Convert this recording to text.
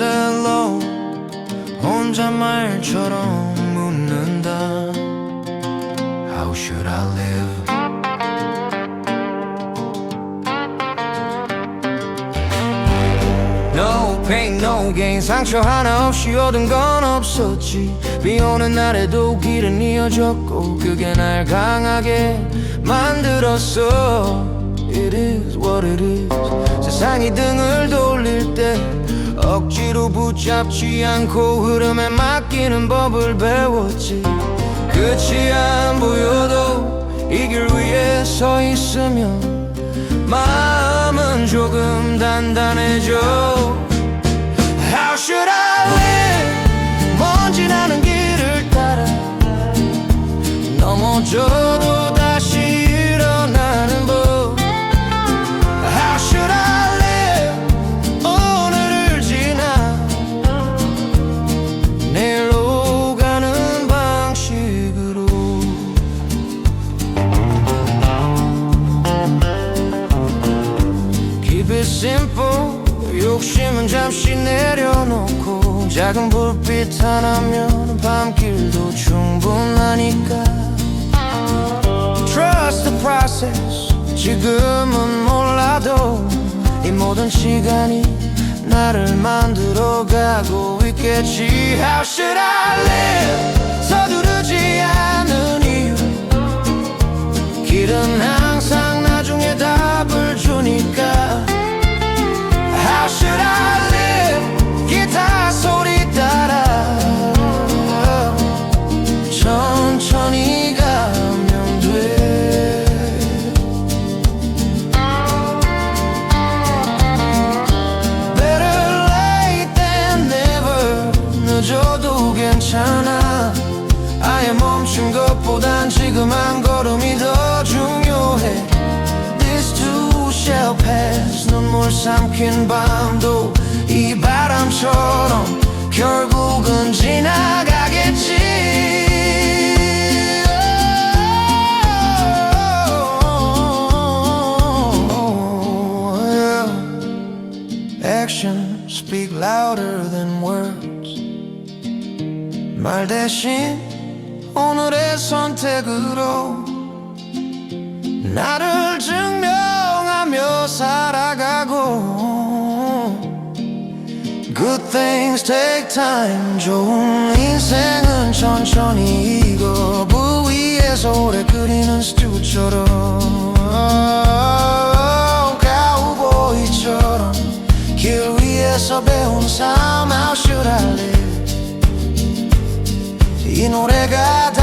alone 혼잣말처럼 묻는다. How should I live? No pain, no gain. 상처 하나 없이 얻은 건 없었지. 비 오는 날에도 길은 이어졌고 그게 날 강하게 만들었어. It is what it is. 세상이 등을 돌릴 때 억지로 붙잡지 않고 흐름에 맡기는 법을 배웠지. 끝이 안 보여도 이 길 위에 서 있으면 마음은 조금 단단해져. How should I Simple 욕심은 잠시 내려놓고 작은 불빛 하나면 밤길도 충분하니까. Trust the process. 지금은 몰라도 이 모든 시간이 나를 만들어 가고 있겠지. How should I live? 서두 괜찮아 아예 멈춘 것보단 지금 한 걸음이 더 중요해 This too shall pass 눈물 삼킨 밤도 이 바람처럼 결국은 지나가겠지 Oh. Actions speak louder than words 말 대신 오늘의 선택으로 나를 증명하며 살아가고 Good things take time. 좋은 인생은 천천히 익어 불 위에서 오래 끓이는 스튜처럼 이 노래가 다